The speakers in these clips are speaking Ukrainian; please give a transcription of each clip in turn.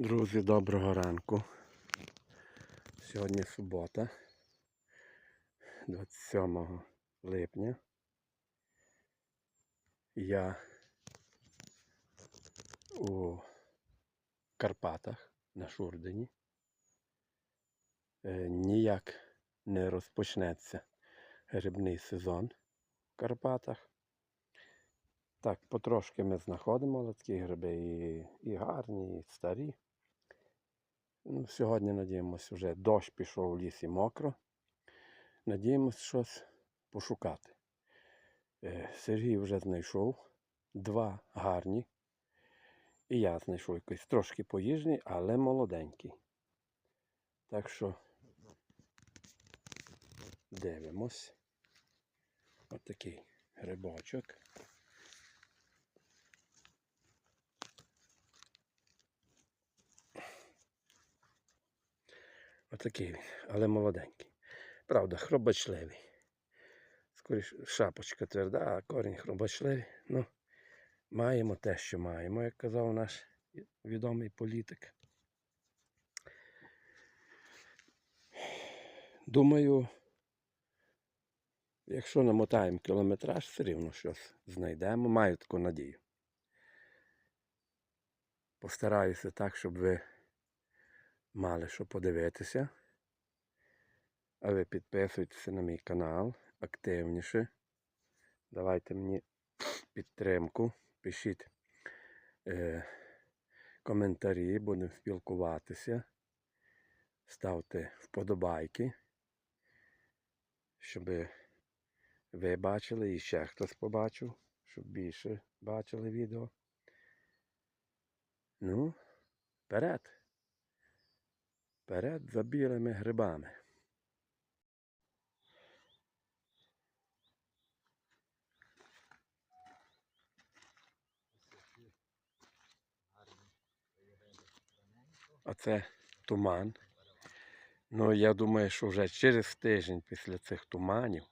Друзі, доброго ранку. Сьогодні субота, 27 липня. Я у Карпатах на Шурдині. Е, Ніяк не розпочнеться грибний сезон в Карпатах. Так, потрошки ми знаходимо але гриби і, і гарні, і старі. Ну, сьогодні надіємося, вже дощ пішов у лісі мокро. Надіємося щось пошукати. Е, Сергій вже знайшов два гарні. І я знайшов якийсь трошки поїжний, але молоденький. Так що дивимось. Отакий грибочок. Отакий він, але молоденький. Правда, хробачливий. Скоріше шапочка тверда, а корінь хробачливий. Ну, маємо те, що маємо, як казав наш відомий політик. Думаю, якщо намотаємо кілометраж, все рівно щось знайдемо. Маю таку надію. Постараюся так, щоб ви мали що подивитися. А ви підписуйтеся на мій канал активніше. Давайте мені підтримку. Пишіть е, коментарі, будемо спілкуватися. Ставте вподобайки, щоб ви бачили і ще хтось побачив, щоб більше бачили відео. Ну, вперед! Вперед за білими грибами. Оце туман. Ну, я думаю, що вже через тиждень після цих туманів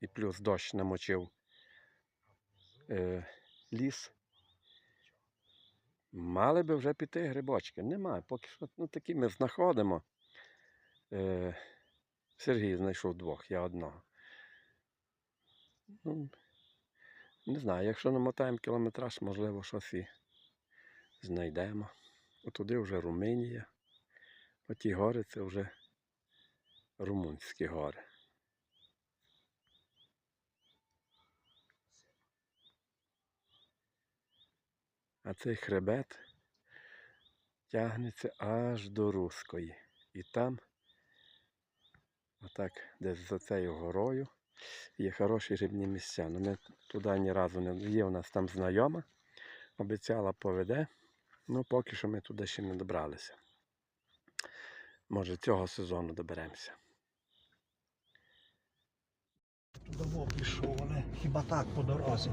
і плюс дощ намочив е, ліс. Мали би вже піти грибочки. Немає. Поки що ну, такі ми знаходимо. Е, Сергій знайшов двох, я одного. Ну, не знаю, якщо намотаємо кілометраж, можливо, щось і знайдемо. Отуди вже Румунія. Оті гори це вже румунські гори. А цей хребет тягнеться аж до Руської. І там, отак, десь за цією горою, є хороші рибні місця. Ну, ми туди ні разу не є у нас там знайома, обіцяла поведе, ну поки що ми туди ще не добралися. Може цього сезону доберемося. Давно пішов, але хіба так по дорозі.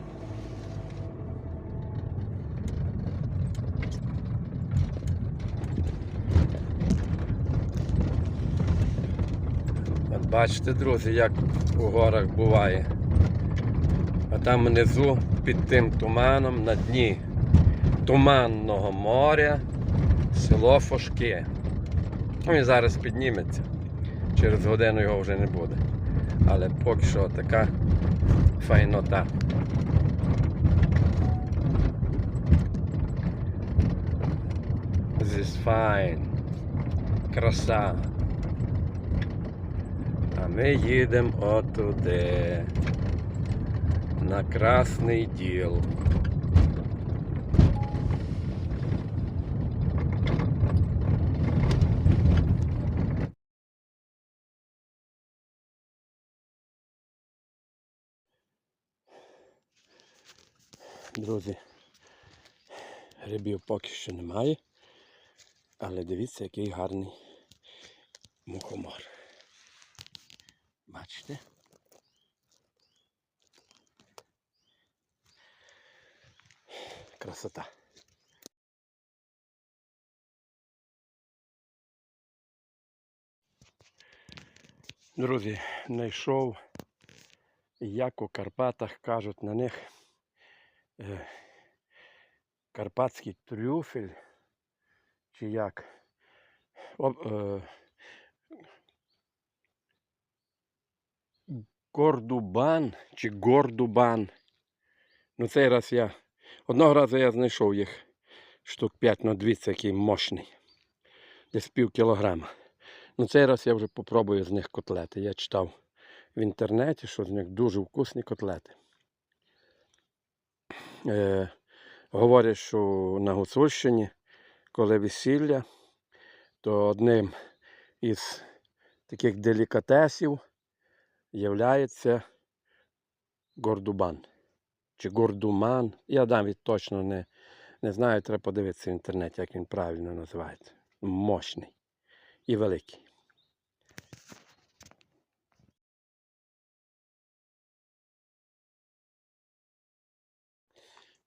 Бачите, друзі, як у горах буває. А там внизу під тим туманом на дні туманного моря село Фошки. Ну і зараз підніметься. Через годину його вже не буде. Але поки що така файнота. This is fine. Краса. А ми їдемо отуди. На Красний діл. Друзі, грибів поки що немає, але дивіться, який гарний мухомор. Бачите? Красота. Друзі, знайшов, як у Карпатах кажуть на них е, карпатський трюфель чи як. Об, е, Гордубан чи Гордубан. Ну цей раз я. Одного разу я знайшов їх штук 5 на 200, який мощний. Десь пів кілограма. Ну цей раз я вже попробую з них котлети. Я читав в інтернеті, що з них дуже вкусні котлети. Е, говорять, що на Гуцульщині, коли весілля, то одним із таких делікатесів являється гордубан. Чи гордуман. Я навіть точно не, не знаю, треба подивитися в інтернеті, як він правильно називається. Мощний і великий.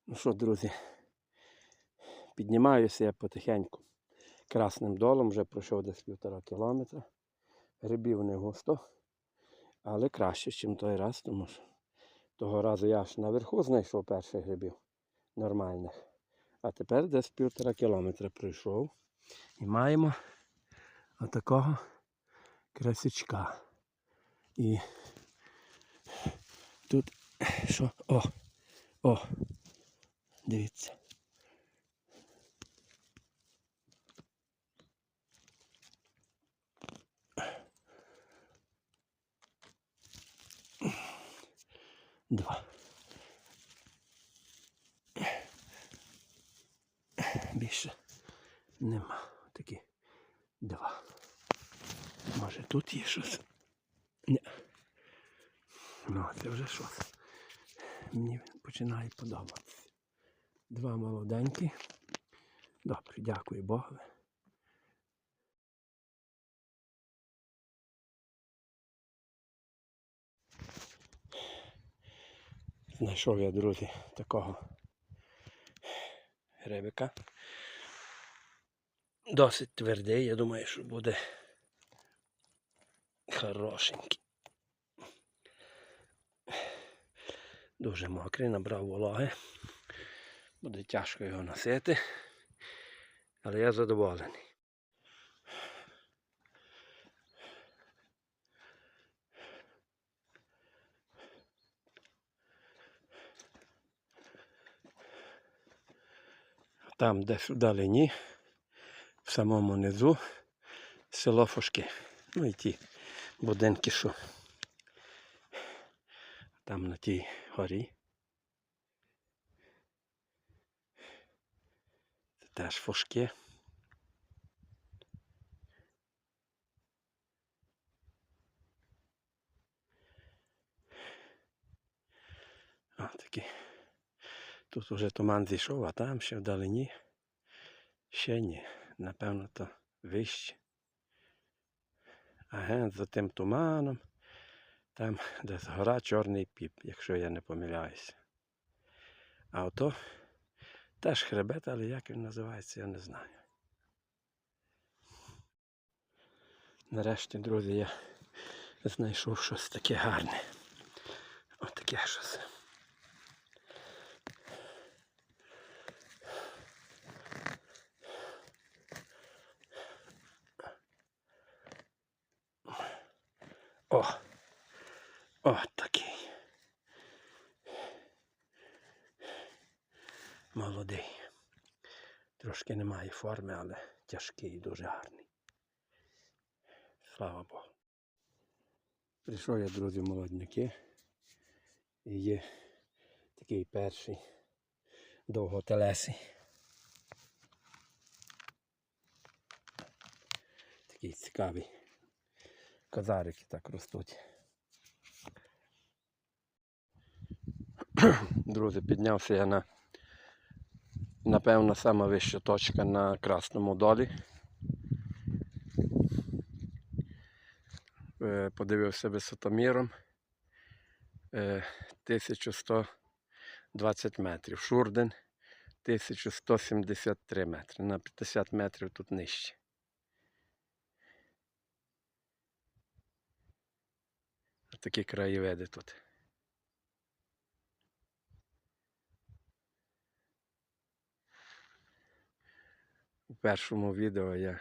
Ну що, друзі, піднімаюся я потихеньку красним долом, вже пройшов десь півтора кілометра. Грибів не густо, але краще, ніж той раз, тому що того разу я аж наверху знайшов перших грибів нормальних. А тепер десь півтора кілометра пройшов. І маємо отакого красичка. І тут що? О! О! Дивіться. Два. Більше нема. Такі два. Може тут є щось? Ні. Ну, це вже щось. Мені починає подобатися. Два молоденькі. Добре, дякую Богу. Знайшов я, друзі, такого грибика. Досить твердий, я думаю, що буде хорошенький. Дуже мокрий, набрав вологи. Буде тяжко його носити, але я задоволений. Там десь вдалині, в самому низу, село Фошки. Ну і ті будинки, що там на тій горі. Це теж фошки. О, такі. Тут уже туман зійшов, а там ще вдалині. Ще ні. Напевно, то вище. Ага, за тим туманом. Там десь гора Чорний піп, якщо я не помиляюся. А ото теж хребет, але як він називається, я не знаю. Нарешті, друзі, я знайшов щось таке гарне. Отаке щось. О! О, такий. Молодий. Трошки немає форми, але тяжкий і дуже гарний. Слава Богу. Прийшов я, друзі, молодняки. І є такий перший довготелесий. Такий цікавий. Козарики так ростуть. Друзі, піднявся я на, напевно, сама вища точка на Красному долі. Е, Подивився висотоміром. Е, 1120 метрів. Шурден 1173 метри. На 50 метрів тут нижче. Такі краєвиди тут. У першому відео я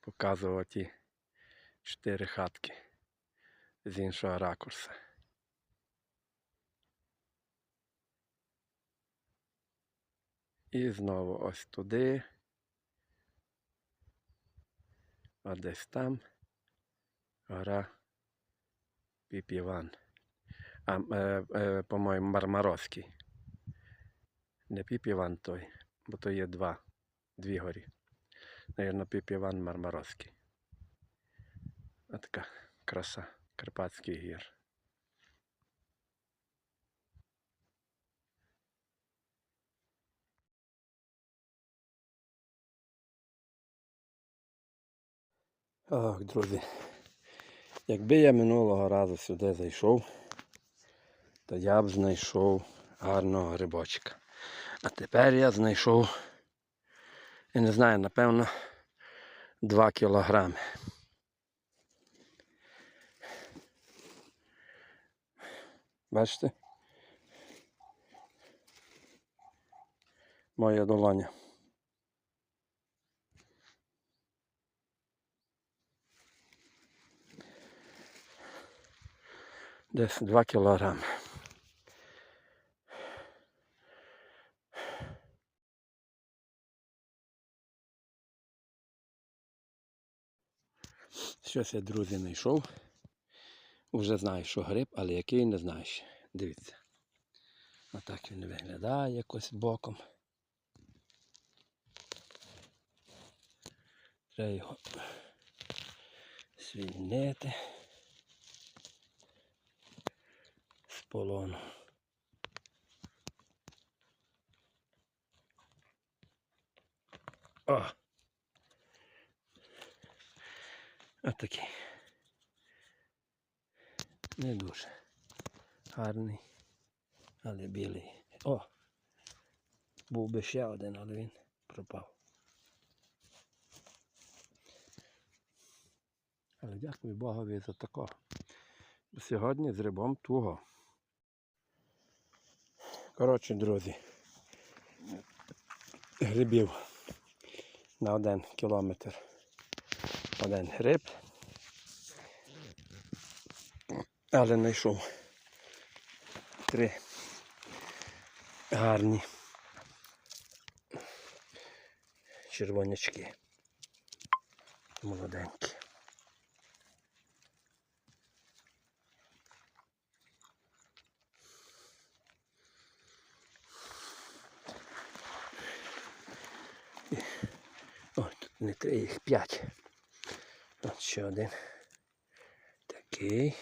показував ті чотири хатки з іншого ракурсу. І знову ось туди. А десь там гора Піпіван. А, е, е, по-моєму, Мармаровський. Не Піпіван той, бо то є два, дві горі. Навірно, Піпіван Мармаровський. А така краса Карпатських гір. Ох, друзі. Якби я минулого разу сюди зайшов, то я б знайшов гарного грибочка. А тепер я знайшов, я не знаю, напевно, 2 кілограми. Бачите? Моя долоня. Десь 2 кілограми. Щось я, друзі, знайшов. Вже знаю, що гриб, але який не знаю ще. Дивіться. Отак він виглядає якось боком. Треба його звільнити з полону. О! Отакий. Не дуже гарний, але білий. О! Був би ще один, але він пропав. Але дякую Богові за такого. Сьогодні з рибом туго. Коротше, друзі, грибів на один кілометр. Один гриб. Але знайшов три гарні червонячки. Молоденькі. О, тут не три, їх п'ять. От ще один. Такий.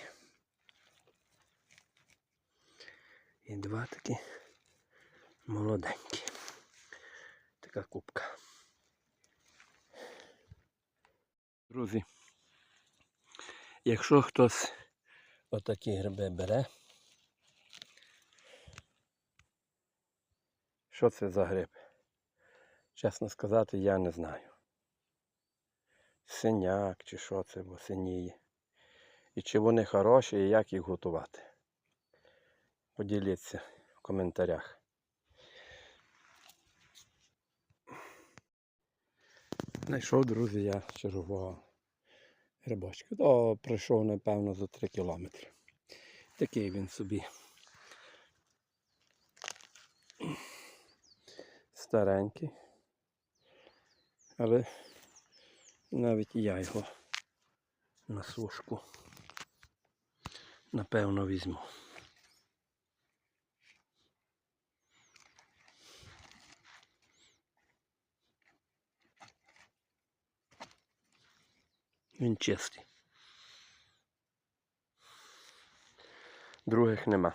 І два такі молоденькі. Така кубка. Друзі, якщо хтось отакі гриби бере, що це за гриб? Чесно сказати, я не знаю. Синяк чи що це, бо синіє. І чи вони хороші, і як їх готувати. Поділіться в коментарях. Знайшов, друзі, я чергового грибочка. То пройшов, напевно, за 3 кілометри. Такий він собі. Старенький. Але навіть я його на сушку напевно візьму. Він чистий. Других нема.